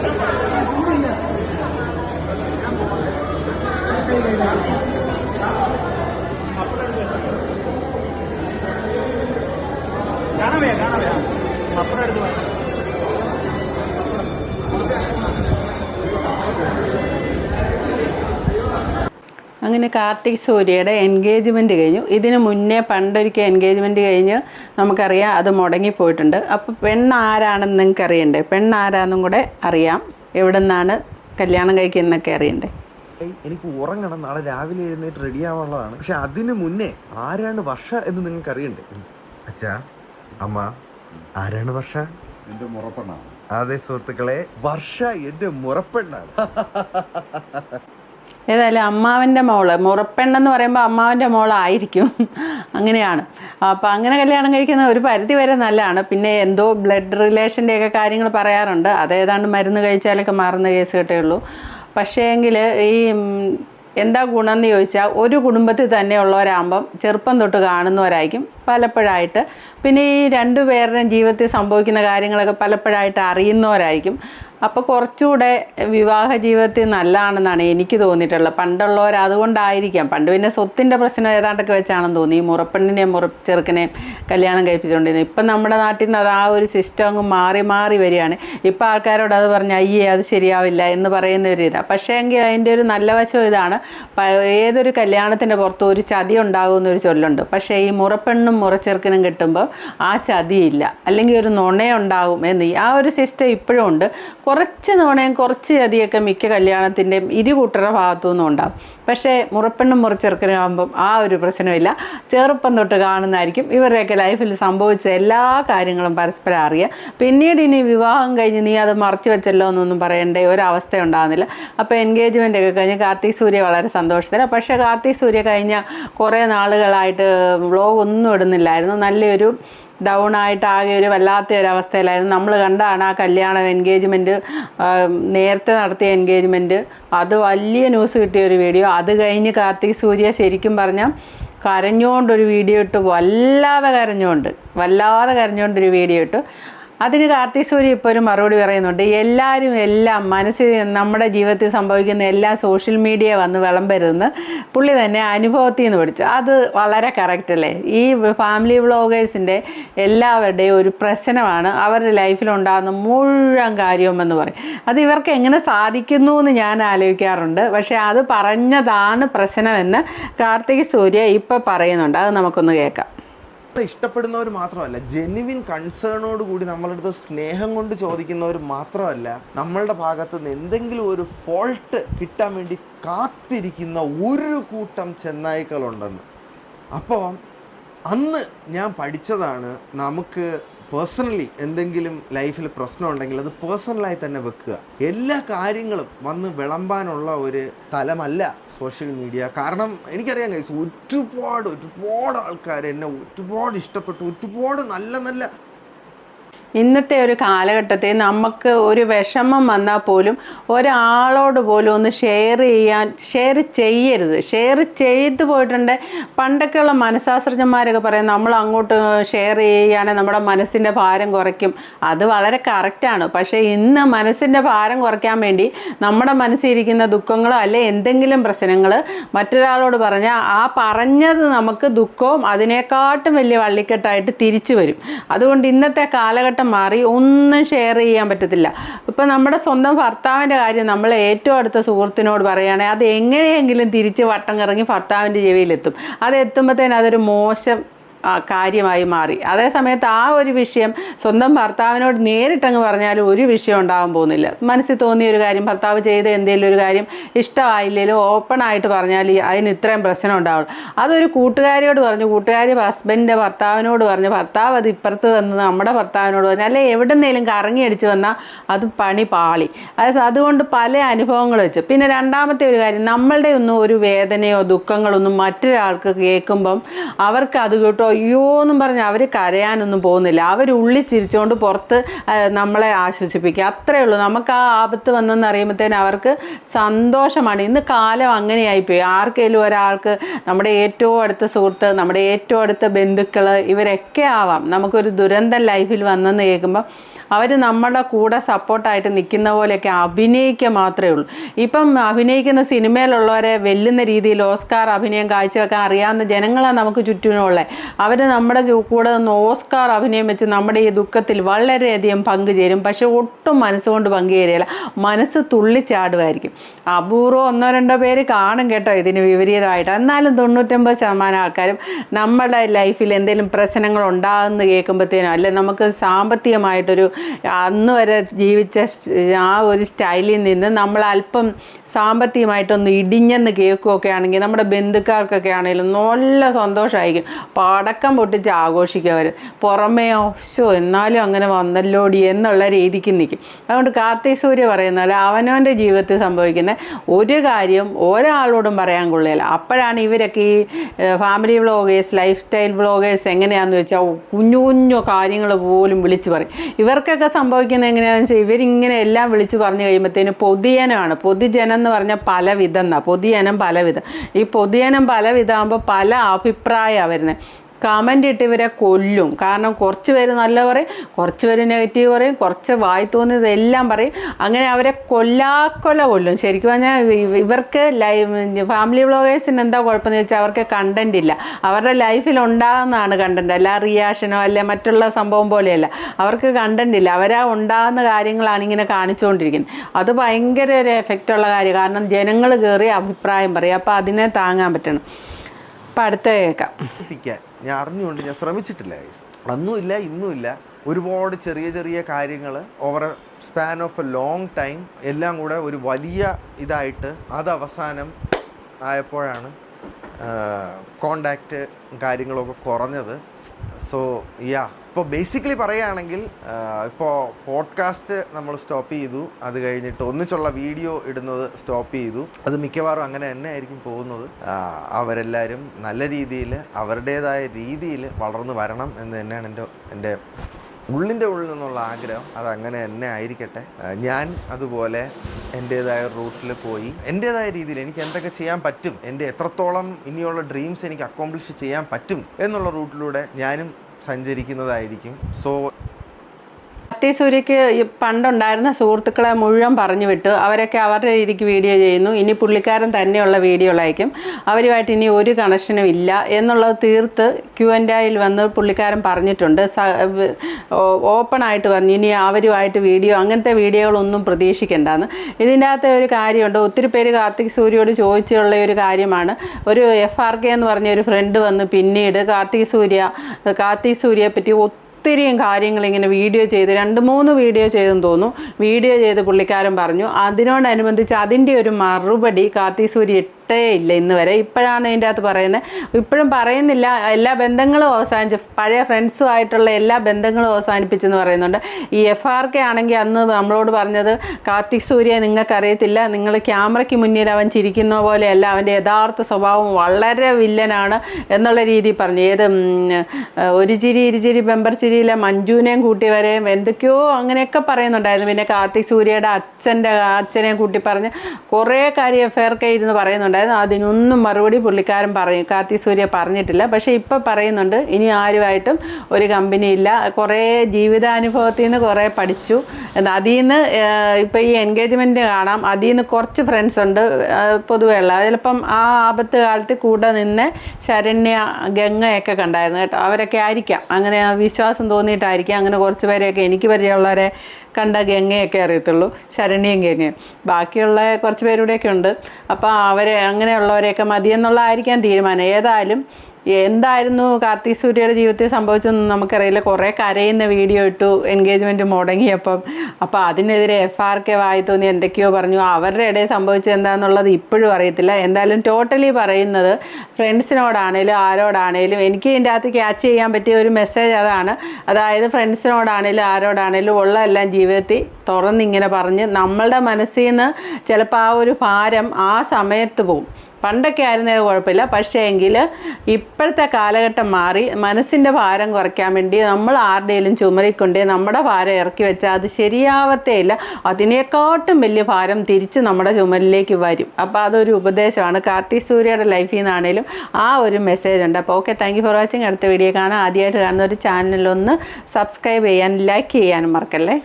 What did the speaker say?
Thank you. അങ്ങനെ കാർത്തിക് സൂര്യയുടെ engagement കഴിഞ്ഞു. ഇതിന് മുന്നേ പണ്ടൊരിക്കൽ എൻഗേജ്മെന്റ് കഴിഞ്ഞ് നമുക്കറിയാം അത് മുടങ്ങിപ്പോയിട്ടുണ്ട്. അപ്പോൾ പെണ്ണാരാണെന്ന് നിങ്ങൾക്ക് അറിയണ്ടേ പെണ്ണാരാന്നും കൂടെ അറിയാം. എവിടെ നിന്നാണ് കല്യാണം കഴിക്കുന്നതൊക്കെ അറിയണ്ടേ? എനിക്ക് ഉറങ്ങണം. നാളെ രാവിലെ എഴുന്നേറ്റ് റെഡി ആവാനുള്ളതാണ്. പക്ഷെ അതിനു മുന്നേ ആരാണ് വർഷ എന്ന് നിങ്ങൾക്ക് അറിയണ്ടേ അച്ഛാ അമ്മ ആരാണ് വർഷ? എന്റെ മുറപ്പെണ്ണാണ്. അതെ സുഹൃത്തുക്കളെ. വർഷ എന്റെ മുറപ്പെണ്ണാണ്. ഏതായാലും അമ്മാവന്റെ മോൾ മുറപ്പെണ്ണെന്ന് പറയുമ്പോൾ അമ്മാവന്റെ മോളായിരിക്കും. അങ്ങനെയാണ്. അപ്പോൾ അങ്ങനെ കല്യാണം കഴിക്കുന്ന ഒരു പരിധി വരെ നല്ലതാണ്. പിന്നെ എന്തോ ബ്ലഡ് റിലേഷന്റെ ഒക്കെ കാര്യങ്ങൾ പറയാറുണ്ട്. അതേതാണ്ട് മരുന്ന് കഴിച്ചാലൊക്കെ മാറുന്ന കേസ് കേട്ടേ ഉള്ളൂ. പക്ഷേ എങ്കിൽ ഈ എന്താ ഗുണമെന്ന് ചോദിച്ചാൽ ഒരു കുടുംബത്തിൽ തന്നെ ഉള്ളവരാകുമ്പം ചെറുപ്പം തൊട്ട് കാണുന്നവരായിരിക്കും. പലപ്പോഴായിട്ട്. പിന്നെ ഈ രണ്ടു പേരുടെയും ജീവിതത്തിൽ സംഭവിക്കുന്ന കാര്യങ്ങളൊക്കെ പലപ്പോഴായിട്ട് അറിയുന്നവരായിരിക്കും. അപ്പോൾ കുറച്ചുകൂടെ വിവാഹ ജീവിതത്തിൽ നല്ലതാണെന്നാണ് എനിക്ക് തോന്നിയിട്ടുള്ളത്. പണ്ടുള്ളവർ അതുകൊണ്ടായിരിക്കാം. പണ്ട് പിന്നെ സ്വത്തിന്റെ പ്രശ്നം ഏതാണ്ടൊക്കെ വെച്ചാണെന്ന് തോന്നി. ഈ മുറപ്പെണ്ണിനെയും മുറ ചെറുക്കനെയും കല്യാണം കഴിപ്പിച്ചുകൊണ്ടിരുന്നത്. ഇപ്പം നമ്മുടെ നാട്ടിൽ നിന്ന് അത് ആ ഒരു സിസ്റ്റം അങ്ങ് മാറി മാറി വരികയാണ്. ഇപ്പം ആൾക്കാരോട് അത് പറഞ്ഞ് അയ്യേ അത് ശരിയാവില്ല എന്ന് പറയുന്ന ഒരു ഇതാണ്. പക്ഷേ എങ്കിൽ അതിന്റെ ഒരു നല്ല വശം ഇതാണ്. ഏതൊരു കല്യാണത്തിന്റെ പുറത്ത് ഒരു ചതി ഉണ്ടാകുമെന്നൊരു ചൊല്ലുണ്ട്. പക്ഷേ ഈ മുറപ്പെണ്ണും മുറച്ചെറുക്കനും കിട്ടുമ്പോൾ ആ ചതിയില്ല. അല്ലെങ്കിൽ ഒരു നുണയുണ്ടാകും എന്ന് ആ ഒരു സിസ്റ്റം ഇപ്പോഴും ഉണ്ട്. കുറച്ച് നുണയും കുറച്ച് ചതിയൊക്കെ മിക്ക കല്യാണത്തിന്റെയും ഇരു കൂട്ടരുടെ ഭാഗത്തു നിന്നും ഉണ്ടാകും പക്ഷേ മുറപ്പെണ്ണും മുറച്ചെറുക്കനും ആകുമ്പം ആ ഒരു പ്രശ്നമില്ല. ചെറുപ്പം തൊട്ട് കാണുന്നതായിരിക്കും. ഇവരുടെയൊക്കെ ലൈഫിൽ സംഭവിച്ച എല്ലാ കാര്യങ്ങളും പരസ്പരം അറിയാം. പിന്നീട് ഇനി വിവാഹം കഴിഞ്ഞ് നീ അത് മറച്ചു വെച്ചല്ലോ എന്നൊന്നും പറയേണ്ട ഒരവസ്ഥ ഉണ്ടാകുന്നില്ല അപ്പോൾ എൻഗേജ്മെന്റ് ഒക്കെ കഴിഞ്ഞ് കാർത്തിക് സൂര്യ വളരെ സന്തോഷത്തിലാണ് പക്ഷേ കാർത്തിക് സൂര്യ കഴിഞ്ഞ കുറേ നാളുകളായിട്ട് വ്ളോഗ് ഒന്നും ഇടുന്നില്ലായിരുന്നു നല്ലൊരു ഡൗൺ ആയിട്ട് ആകെ ഒരു വല്ലാത്ത ഒരു അവസ്ഥയിലായിരുന്നു. നമ്മൾ കണ്ടാണ് ആ കല്യാണം എൻഗേജ്മെന്റ് നേരത്തെ നടത്തിയ എൻഗേജ്മെന്റ് അത് വലിയ ന്യൂസ് കിട്ടിയ ഒരു വീഡിയോ അത് കഴിഞ്ഞ് കാർത്തിക് സൂര്യ ശരിക്കും പറഞ്ഞാൽ കരഞ്ഞുകൊണ്ടൊരു വീഡിയോ ഇട്ട്. വല്ലാതെ കരഞ്ഞുകൊണ്ട് വല്ലാതെ കരഞ്ഞുകൊണ്ടൊരു വീഡിയോ ഇട്ടു. അതിന് കാർത്തി സൂര്യ ഇപ്പോൾ ഒരു മറുപടി പറയുന്നുണ്ട്. എല്ലാവരും എല്ലാം മനസ്സിൽ നമ്മുടെ ജീവിതത്തിൽ സംഭവിക്കുന്ന എല്ലാ സോഷ്യൽ മീഡിയ വന്ന് വിളമ്പരുതെന്ന് പുള്ളി തന്നെ അനുഭവത്തിൽ നിന്ന് പഠിച്ചു. അത് വളരെ കറക്റ്റ് അല്ലേ? ഈ ഫാമിലി വ്ളോഗേഴ്സിന്റെ എല്ലാവരുടെയും ഒരു പ്രശ്നമാണ് അവരുടെ ലൈഫിലുണ്ടാകുന്ന മുഴുവൻ കാര്യവും എന്ന് പറയും. അത് ഇവർക്ക് എങ്ങനെ സാധിക്കുന്നു എന്ന് ഞാൻ ആലോചിക്കാറുണ്ട്. പക്ഷേ അത് പറഞ്ഞതാണ് പ്രശ്നമെന്ന് കാർത്തിക് സൂര്യ ഇപ്പോൾ പറയുന്നുണ്ട്. അത് നമുക്കൊന്ന് കേൾക്കാം. ഇഷ്ടപ്പെടുന്നവർ മാത്രമല്ല ജെനുവിൻ കൺസേണോട് കൂടി നമ്മളുടെ അടുത്ത് സ്നേഹം കൊണ്ട് ചോദിക്കുന്നവർ മാത്രമല്ല നമ്മളുടെ ഭാഗത്ത് നിന്ന് എന്തെങ്കിലും ഒരു ഫോൾട്ട് കിട്ടാൻ വേണ്ടി കാത്തിരിക്കുന്ന ഒരു കൂട്ടം ചെന്നായ്ക്കളുണ്ടെന്ന്. അപ്പോൾ അന്ന് ഞാൻ പഠിച്ചതാണ് നമുക്ക് പേഴ്സണലി എന്തെങ്കിലും ലൈഫിൽ പ്രശ്നം ഉണ്ടെങ്കിൽ അത് പേഴ്സണലായി തന്നെ വെക്കുക. എല്ലാ കാര്യങ്ങളും വന്ന് വിളമ്പാനുള്ള ഒരു സ്ഥലമല്ല സോഷ്യൽ മീഡിയ കാരണം എനിക്കറിയാം കൈസ് ഒരുപാട് ഒരുപാട് ആൾക്കാർ എന്നെ ഒരുപാട് ഇഷ്ടപ്പെട്ടു. ഒരുപാട് നല്ല നല്ല ഇന്നത്തെ ഒരു കാലഘട്ടത്തിൽ നമുക്ക് ഒരു വിഷമം വന്നാൽ പോലും ഒരാളോട് പോലും ഒന്ന് ഷെയർ ചെയ്യാൻ ഷെയർ ചെയ്യരുത്. ഷെയർ ചെയ്ത് പോയിട്ടുണ്ട്. പണ്ടൊക്കെയുള്ള മനഃശാസ്ത്രജ്ഞന്മാരൊക്കെ പറയും നമ്മൾ അങ്ങോട്ട് ഷെയർ ചെയ്യുകയാണെങ്കിൽ നമ്മുടെ മനസ്സിന്റെ ഭാരം കുറയ്ക്കും. അത് വളരെ കറക്റ്റാണ് പക്ഷേ ഇന്ന് മനസ്സിന്റെ ഭാരം കുറയ്ക്കാൻ വേണ്ടി നമ്മുടെ മനസ്സിലിരിക്കുന്ന ദുഃഖങ്ങളോ അല്ലെ എന്തെങ്കിലും പ്രശ്നങ്ങൾ മറ്റൊരാളോട് പറഞ്ഞാൽ ആ പറഞ്ഞത് നമുക്ക് ദുഃഖവും അതിനേക്കാട്ടും വലിയ വള്ളിക്കെട്ടായിട്ട് തിരിച്ചു വരും. അതുകൊണ്ട് ഇന്നത്തെ കാലഘട്ടം മാറി ഒന്നും ഷെയർ ചെയ്യാൻ പറ്റത്തില്ല. ഇപ്പം നമ്മുടെ സ്വന്തം ഭർത്താവിന്റെ കാര്യം നമ്മൾ ഏറ്റവും അടുത്ത സുഹൃത്തിനോട് പറയുകയാണെങ്കിൽ അത് എങ്ങനെയെങ്കിലും തിരിച്ച് വട്ടം കറങ്ങി ഭർത്താവിന്റെ ചെവിയിലെത്തും അത് എത്തുമ്പോഴത്തേന് അതൊരു മോശം കാര്യമായി മാറി. അതേസമയത്ത് ആ ഒരു വിഷയം സ്വന്തം ഭർത്താവിനോട് നേരിട്ടങ്ങ് പറഞ്ഞാലും ഒരു വിഷയം ഉണ്ടാകാൻ പോകുന്നില്ല. മനസ്സിൽ തോന്നിയ ഒരു കാര്യം ഭർത്താവ് ചെയ്ത എന്തെങ്കിലും ഒരു കാര്യം ഇഷ്ടമായില്ലെങ്കിലും ഓപ്പൺ ആയിട്ട് പറഞ്ഞാൽ അതിന് ഇത്രയും പ്രശ്നം ഉണ്ടാവുള്ളൂ. അതൊരു കൂട്ടുകാരിയോട് പറഞ്ഞു കൂട്ടുകാരി ഹസ്ബൻഡിന്റെ ഭർത്താവിനോട് പറഞ്ഞു ഭർത്താവ് അത് ഇപ്പുറത്ത് വന്ന് നമ്മുടെ ഭർത്താവിനോട് പറഞ്ഞു അല്ലെ എവിടെന്നേലും കറങ്ങി അടിച്ച് വന്നാൽ അത് പണി പാളി. അതായത് അതുകൊണ്ട് പല അനുഭവങ്ങൾ വെച്ച്. പിന്നെ രണ്ടാമത്തെ ഒരു കാര്യം നമ്മളുടെ ഒന്നും ഒരു വേദനയോ ദുഃഖങ്ങളൊന്നും മറ്റൊരാൾക്ക് കേൾക്കുമ്പം അവർക്ക് അത് കേട്ടോ അയ്യോ എന്നും പറഞ്ഞ് അവർ കരയാനൊന്നും പോകുന്നില്ല. അവർ ഉള്ളി ചിരിച്ചുകൊണ്ട് പുറത്ത് നമ്മളെ ആശ്വസിപ്പിക്കുക അത്രേ ഉള്ളൂ. നമുക്ക് ആ ആപത്ത് വന്നെന്ന് അറിയുമ്പോഴത്തേന് അവർക്ക് സന്തോഷമാണ്. ഇന്ന് കാലം അങ്ങനെയായിപ്പോയി. ആർക്കെങ്കിലും ഒരാൾക്ക് നമ്മുടെ ഏറ്റവും അടുത്ത സുഹൃത്ത് നമ്മുടെ ഏറ്റവും അടുത്ത ബന്ധുക്കൾ ഇവരൊക്കെ ആവാം. നമുക്കൊരു ദുരന്തം ലൈഫിൽ വന്നെന്ന് കേൾക്കുമ്പോൾ അവർ നമ്മുടെ കൂടെ സപ്പോർട്ടായിട്ട് നിൽക്കുന്ന പോലെയൊക്കെ അഭിനയിക്കുക മാത്രമേ ഉള്ളൂ. ഇപ്പം അഭിനയിക്കുന്ന സിനിമയിലുള്ളവരെ വെല്ലുന്ന രീതിയിൽ ഓസ്കാർ അഭിനയം കാഴ്ചവെക്കാൻ അറിയാവുന്ന ജനങ്ങളാണ് നമുക്ക് ചുറ്റിനുള്ളത് അവർ നമ്മുടെ കൂടെ നിന്ന് ഓസ്കാർ അഭിനയം വെച്ച് നമ്മുടെ ഈ ദുഃഖത്തിൽ വളരെയധികം പങ്കുചേരും പക്ഷെ ഒട്ടും മനസ്സുകൊണ്ട് പങ്കുചേരില്ല മനസ്സ് തുള്ളിച്ചാടുമായിരിക്കും. അപൂർവം ഒന്നോ രണ്ടോ പേര് കാണും കേട്ടോ ഇതിന് വിപരീതമായിട്ട്. എന്നാലും തൊണ്ണൂറ്റൊമ്പത് ശതമാനം ആൾക്കാരും നമ്മുടെ ലൈഫിൽ എന്തെങ്കിലും പ്രശ്നങ്ങൾ ഉണ്ടാകുന്ന കേൾക്കുമ്പോഴത്തേനോ അല്ലെ നമുക്ക് സാമ്പത്തികമായിട്ടൊരു അന്ന് വരെ ജീവിച്ച ആ ഒരു സ്റ്റൈലിൽ നിന്ന് നമ്മൾ അല്പം സാമ്പത്തികമായിട്ടൊന്ന് ഇടിഞ്ഞെന്ന് കേൾക്കുകയൊക്കെ ആണെങ്കിൽ നമ്മുടെ ബന്ധുക്കാർക്കൊക്കെ ആണെങ്കിലും നല്ല സന്തോഷമായിരിക്കും. പടക്കം പൊട്ടിച്ച് ആഘോഷിക്കുക അവർ. പുറമേയോ ഷോ എന്നാലും അങ്ങനെ വന്നല്ലോടി എന്നുള്ള രീതിക്ക് നിൽക്കും. അതുകൊണ്ട് കാർത്തിക് സൂര്യ പറയുന്ന പോലെ അവനവന്റെ ജീവിതത്തിൽ സംഭവിക്കുന്ന ഒരു കാര്യം ഒരാളോടും പറയാൻ കൊള്ളില്ല അപ്പോഴാണ് ഇവരൊക്കെ ഈ family vloggers lifestyle vloggers എങ്ങനെയാണെന്ന് വെച്ചാൽ കുഞ്ഞു കുഞ്ഞു കാര്യങ്ങൾ പോലും വിളിച്ചു പറയും. ഇവർക്കൊക്കെ സംഭവിക്കുന്നത് എങ്ങനെയാണെന്ന് വെച്ചാൽ ഇവരിങ്ങനെ എല്ലാം വിളിച്ച് പറഞ്ഞു കഴിയുമ്പോഴത്തേന് പൊതുജനമാണ് പൊതുജനം എന്ന് പറഞ്ഞാൽ പലവിധം എന്നാണ് പൊതുജനം പലവിധം. ഈ പൊതുജനം പലവിധമാകുമ്പോൾ പല അഭിപ്രായമാണ് വരുന്നത് കമന്റ് ഇട്ട് ഇവരെ കൊല്ലും. കാരണം കുറച്ച് പേര് നല്ല പറയും കുറച്ച് പേര് നെഗറ്റീവ് പറയും കുറച്ച് വായി തോന്നിയതെല്ലാം പറയും. അങ്ങനെ അവരെ കൊല്ലാക്കൊല കൊല്ലും. ശരിക്കും പറഞ്ഞാൽ ഇവർക്ക് ലൈവ് ഫാമിലി വ്ളോഗേഴ്സിന് എന്താ കുഴപ്പമെന്ന് വെച്ചാൽ അവർക്ക് കണ്ടന്റ് ഇല്ല. അവരുടെ ലൈഫിൽ ഉണ്ടാകുന്നതാണ് കണ്ടന്റ് അല്ല റിയാക്ഷനോ അല്ലെ മറ്റുള്ള സംഭവം പോലെയല്ല. അവർക്ക് കണ്ടന്റ് ഇല്ല. അവരാ ഉണ്ടാകുന്ന കാര്യങ്ങളാണ് ഇങ്ങനെ കാണിച്ചുകൊണ്ടിരിക്കുന്നത്. അത് ഭയങ്കര ഒരു എഫക്റ്റുള്ള കാര്യം. കാരണം ജനങ്ങൾ കയറി അഭിപ്രായം പറയും. അപ്പോൾ അതിനെ താങ്ങാൻ പറ്റണം. അപ്പം അടുത്ത കേൾക്കാം ഞാൻ അറിഞ്ഞുകൊണ്ട് ഞാൻ ശ്രമിച്ചിട്ടില്ല അന്നുമില്ല ഇന്നുമില്ല. ഒരുപാട് ചെറിയ ചെറിയ കാര്യങ്ങൾ over span of a long time എല്ലാം കൂടെ ഒരു വലിയ ഇതായിട്ട് അത് അവസാനം ആയപ്പോഴാണ് കോണ്ടാക്റ്റ് കാര്യങ്ങളൊക്കെ കുറഞ്ഞത്. സോ യാ ഇപ്പോൾ ബേസിക്കലി പറയുകയാണെങ്കിൽ ഇപ്പോൾ പോഡ്കാസ്റ്റ് നമ്മൾ സ്റ്റോപ്പ് ചെയ്തു. അത് കഴിഞ്ഞിട്ട് ഒന്നിച്ചുള്ള വീഡിയോ ഇടുന്നത് സ്റ്റോപ്പ് ചെയ്തു. അത് മിക്കവാറും അങ്ങനെ തന്നെ ആയിരിക്കും പോകുന്നത്. അവരെല്ലാവരും നല്ല രീതിയിൽ അവരുടേതായ രീതിയിൽ വളർന്നു വരണം എന്ന് തന്നെയാണ് എന്റെ എന്റെ ഉള്ളിന്റെ ഉള്ളിൽ നിന്നുള്ള ആഗ്രഹം. അത് അങ്ങനെ തന്നെ ആയിരിക്കട്ടെ. ഞാൻ അതുപോലെ എന്റേതായ റൂട്ടിൽ പോയി. എന്റേതായ രീതിയിൽ എനിക്ക് എന്തൊക്കെ ചെയ്യാൻ പറ്റും? എന്റെ എത്രത്തോളം ഇനിയുള്ള ഡ്രീംസ് എനിക്ക് അക്കോംപ്ലിഷ് ചെയ്യാൻ പറ്റും? എന്നുള്ള റൂട്ടിലൂടെ ഞാനും സഞ്ചരിക്കുന്നതായിരിക്കും. സോ കാർത്തി സൂര്യക്ക് പണ്ടുണ്ടായിരുന്ന സുഹൃത്തുക്കളെ മുഴുവൻ പറഞ്ഞു വിട്ടു. അവരൊക്കെ അവരുടെ രീതിക്ക് വീഡിയോ ചെയ്യുന്നു. ഇനി പുള്ളിക്കാരൻ തന്നെയുള്ള വീഡിയോകളായിരിക്കും. അവരുമായിട്ട് ഇനി ഒരു കണക്ഷനും ഇല്ല എന്നുള്ളത് തീർത്ത് ക്യു ആൻഡ് ഐയിൽ വന്ന് പുള്ളിക്കാരൻ പറഞ്ഞിട്ടുണ്ട്. ഓപ്പൺ ആയിട്ട് പറഞ്ഞു. ഇനി അവരുമായിട്ട് വീഡിയോ അങ്ങനത്തെ വീഡിയോകളൊന്നും പ്രതീക്ഷിക്കേണ്ടെന്ന്. ഇതിന്റെ അകത്തെ ഒരു കാര്യമുണ്ട്. ഒത്തിരി പേര് കാർത്തിക് സൂര്യയോട് ചോദിച്ചുള്ള ഒരു കാര്യമാണ്. ഒരു എഫ് ആർ കെ എന്ന് പറഞ്ഞ ഒരു ഫ്രണ്ട് വന്ന് പിന്നീട് കാർത്തിക് സൂര്യ കാർത്തിക് സൂര്യയെ പറ്റി ഒത്തിരിയും കാര്യങ്ങൾ ഇങ്ങനെ വീഡിയോ ചെയ്ത് രണ്ട് മൂന്ന് വീഡിയോ ചെയ്തെന്ന് തോന്നുന്നു. വീഡിയോ ചെയ്ത് പുള്ളിക്കാരൻ പറഞ്ഞു അതിനോടനുബന്ധിച്ച് അതിന്റെ ഒരു മറുപടി കാർത്തി സൂര്യ ഇട്ടേ ഇല്ല ഇന്ന് വരെ. ഇപ്പോഴാണ് ഇതിന്റെ അകത്ത് പറയുന്നത്. ഇപ്പോഴും പറയുന്നില്ല. എല്ലാ ബന്ധങ്ങളും അവസാനിച്ച്. പഴയ ഫ്രണ്ട്സുമായിട്ടുള്ള എല്ലാ ബന്ധങ്ങളും അവസാനിപ്പിച്ചെന്ന് പറയുന്നുണ്ട്. ഈ എഫ് ആർ കെ ആണെങ്കിൽ അന്ന് നമ്മളോട് പറഞ്ഞത് കാർത്തിക് സൂര്യ നിങ്ങൾക്കറിയത്തില്ല. നിങ്ങൾ ക്യാമറയ്ക്ക് മുന്നിൽ അവൻ ചിരിക്കുന്ന പോലെയല്ല. അവന്റെ യഥാർത്ഥ സ്വഭാവം വളരെ വില്ലനാണ് എന്നുള്ള രീതിയിൽ പറഞ്ഞു. ഏത് ഒരു ചിരി ഇരുചിരി ബെമ്പർ ചിരിയിലെ മഞ്ജുവിനെയും കൂട്ടി വരെ എന്തൊക്കെയോ അങ്ങനെയൊക്കെ പറയുന്നുണ്ടായിരുന്നു. പിന്നെ കാർത്തിക് സൂര്യയുടെ അച്ഛന്റെ അച്ഛനെയും കൂട്ടി പറഞ്ഞ് കുറേ കാര്യം എഫ് ആർ കെ ഇരുന്ന് പറയുന്നുണ്ടായിരുന്നു. അതിനൊന്നും മറുപടി പുള്ളിക്കാരൻ പറയും കാർത്തി സൂര്യ പറഞ്ഞിട്ടില്ല. പക്ഷേ ഇപ്പം പറയുന്നുണ്ട് ഇനി ആരുമായിട്ടും ഒരു കമ്പനി ഇല്ല. കുറേ ജീവിതാനുഭവത്തിൽ നിന്ന് കുറേ പഠിച്ചു. അതിൽ നിന്ന് ഇപ്പം ഈ എൻഗേജ്മെന്റ് കാണാം. അതിൽ നിന്ന് കുറച്ച് ഫ്രണ്ട്സ് ഉണ്ട് പൊതുവേ ഉള്ള. ചിലപ്പം ആ ആപത്ത് കാലത്ത് കൂടെ നിന്ന് ശരണ്യ ഗംഗയൊക്കെ കണ്ടായിരുന്നു കേട്ടോ. അവരൊക്കെ ആയിരിക്കാം. അങ്ങനെ വിശ്വാസം തോന്നിയിട്ടായിരിക്കാം. അങ്ങനെ കുറച്ച് പേരെയൊക്കെ എനിക്ക് പരിചയമുള്ളവരെ കണ്ട ഗംഗയൊക്കെ അറിയത്തുള്ളൂ ശരണ്യയും ഗംഗയും. ബാക്കിയുള്ള കുറച്ച് പേരുടെയൊക്കെ ഉണ്ട്. അപ്പോൾ അവരെ അങ്ങനെയുള്ളവരെയൊക്കെ മതിയെന്നുള്ളതായിരിക്കാം തീരുമാനം. ഏതായാലും എന്തായിരുന്നു കാർത്തി സൂര്യയുടെ ജീവിതത്തിൽ സംഭവിച്ചതെന്ന് നമുക്കറിയില്ല. കുറേ കരയുന്ന വീഡിയോ ഇട്ടു എൻഗേജ്മെന്റ് മുടങ്ങിയപ്പം. അപ്പോൾ അതിനെതിരെ എഫ് ആർ കെ വായി തോന്നി എന്തൊക്കെയോ പറഞ്ഞു. അവരുടെ ഇടയിൽ സംഭവിച്ചത് എന്താണെന്നുള്ളത് ഇപ്പോഴും അറിയത്തില്ല. എന്തായാലും ടോട്ടലി പറയുന്നത് ഫ്രണ്ട്സിനോടാണേലും ആരോടാണേലും. എനിക്ക് ഇതിന്റെ അകത്ത് ക്യാച്ച് ചെയ്യാൻ പറ്റിയ ഒരു മെസ്സേജ് അതാണ്. അതായത് ഫ്രണ്ട്സിനോടാണേലും ആരോടാണേലും ഉള്ള എല്ലാം ജീവിതത്തിൽ തുറന്നിങ്ങനെ പറഞ്ഞ് നമ്മളുടെ മനസ്സിൽ നിന്ന് ചിലപ്പോൾ ആ ഒരു ഭാരം ആ സമയത്ത് പോവും. പണ്ടൊക്കെ ആയിരുന്നത് കുഴപ്പമില്ല. പക്ഷേ എങ്കിൽ ഇപ്പോഴത്തെ കാലഘട്ടം മാറി മനസ്സിന്റെ ഭാരം കുറയ്ക്കാൻ വേണ്ടി നമ്മൾ ആരുടെയും ചുമരിക്കൊണ്ട് നമ്മുടെ ഭാരം ഇറക്കി വെച്ചാൽ അത് ശരിയാവത്തേ ഇല്ല. അതിനേക്കാട്ടും വലിയ ഭാരം തിരിച്ച് നമ്മുടെ ചുമലിലേക്ക് വരും. അപ്പോൾ അതൊരു ഉപദേശമാണ്. കാർത്തി സൂര്യയുടെ ലൈഫിൽ നിന്നാണേലും ആ ഒരു മെസ്സേജ് ഉണ്ട്. അപ്പോൾ ഓക്കെ താങ്ക് ഫോർ വാച്ചിങ് അടുത്ത വീഡിയോ കാണാം. ആദ്യമായിട്ട് കാണുന്ന ഒരു ചാനലൊന്ന് സബ്സ്ക്രൈബ് ചെയ്യാൻ ലൈക്ക് ചെയ്യാനും മറക്കല്ലേ?